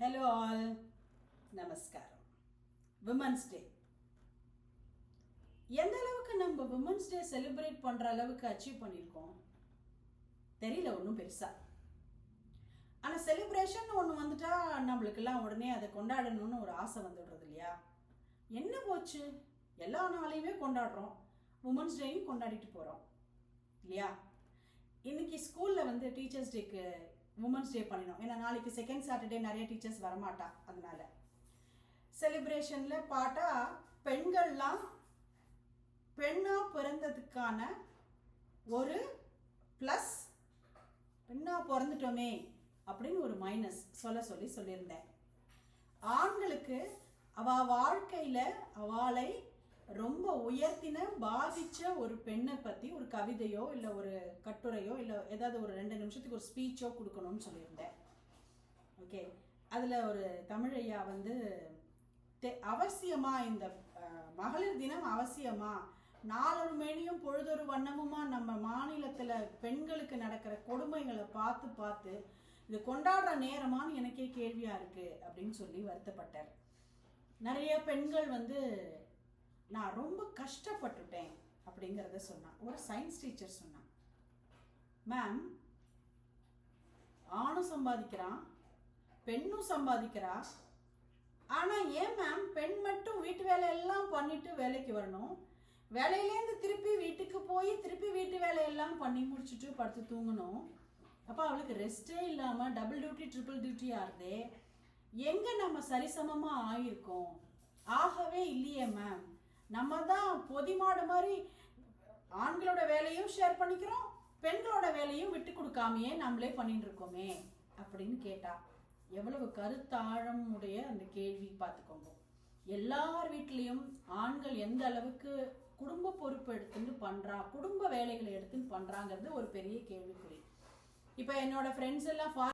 Hello all நமஸ்காரம் women's day எந்த அளவுக்கு நம்ம விமன்ஸ் டே செலிப்ரேட் பண்ணுற அளவுக்கு அச்சீவ் பண்ணியிருக்கோம்? தெரியல ஒன்றும் பெருசா. ஆனால் செலிப்ரேஷன் ஒன்று வந்துட்டா நம்மளுக்கெல்லாம் உடனே அதை கொண்டாடணும்னு ஒரு ஆசை வந்துடுறது இல்லையா? என்ன போச்சு? எல்லா நாளையுமே கொண்டாடுறோம். உமன்ஸ் டேயும் கொண்டாடிட்டு போகிறோம் இல்லையா? இன்னைக்கு ஸ்கூலில் வந்து டீச்சர்ஸ் டேக்கு உமன்ஸ் டே பண்ணினோம் ஏன்னா நாளைக்கு செகண்ட் சாட்டர்டே நிறைய டீச்சர்ஸ் வரமாட்டா அதனால. செலிப்ரேஷனில் பாட்டா பெண்கள்லாம் பெண்ணாக பிறந்ததுக்கான ஒரு ப்ளஸ் பெண்ணாக பிறந்துட்டோமே அப்படின்னு ஒரு மைனஸ் சொல்ல சொல்லி சொல்லியிருந்தேன். ஆண்களுக்கு அவள் வாழ்க்கையில் அவளை ரொம்ப உயர்த்தின பாதிச்ச ஒரு பெண்ணை பற்றி ஒரு கவிதையோ இல்லை ஒரு கட்டுரையோ இல்லை ஏதாவது ஒரு ரெண்டு நிமிஷத்துக்கு ஒரு ஸ்பீச்சோ கொடுக்கணும்னு சொல்லியிருந்தேன். ஓகே அதில் ஒரு தமிழையா வந்து தெ- அவசியமா இந்த மகளிர் தினம் அவசியமா? நாலொரு மேனியும் பொழுதொரு வண்ணமுமா? நம்ம மாநிலத்தில் பெண்களுக்கு நடக்கிற கொடுமைகளை பார்த்து பார்த்து இது கொண்டாடுற நேரமான்னு எனக்கே கேள்வியாக இருக்குது அப்படின்னு சொல்லி வருத்தப்பட்டார். நிறைய பெண்கள் வந்து நான் ரொம்ப கஷ்டப்பட்டுட்டேன் அப்படிங்கிறத சொன்னான். ஒரு சயின்ஸ் டீச்சர் சொன்னான். மேம் ஆணும் சம்பாதிக்கிறான் பெண்ணும் சம்பாதிக்கிறா. ஆனால் ஏன் மேம் பெண் மட்டும் வீட்டு வேலையெல்லாம் பண்ணிட்டு வேலைக்கு வரணும்? வேலையிலேருந்து திருப்பி வீட்டுக்கு போய் திருப்பி வீட்டு வேலையெல்லாம் பண்ணி முடிச்சுட்டு படுத்து தூங்கணும். அப்போ அவளுக்கு ரெஸ்டே இல்லாமல் டபுள் டியூட்டி ட்ரிபிள் டியூட்டியாக இருந்தே எங்கே நம்ம சரிசமமாக ஆகியிருக்கோம் ஆகவே இல்லையே மேம் நம்ம தான் பொதிமாடு மாதிரி ஆண்களோட வேலையும் ஷேர் பண்ணிக்கிறோம் பெண்களோட வேலையும் விட்டு கொடுக்காமையே நம்மளே பண்ணிட்டு இருக்கோமே அப்படின்னு கேட்டா எவ்வளவு கருத்தாழம் உடைய அந்த கேள்வி பார்த்துக்கோங்க. எல்லார் வீட்லேயும் ஆண்கள் எந்த அளவுக்கு குடும்ப பொறுப்பு எடுத்துன்னு பண்றா குடும்ப வேலைகளை எடுத்துன்னு பண்றாங்கிறது ஒரு பெரிய கேள்விக்குறி. இப்போ என்னோட ஃப்ரெண்ட்ஸ் எல்லாம்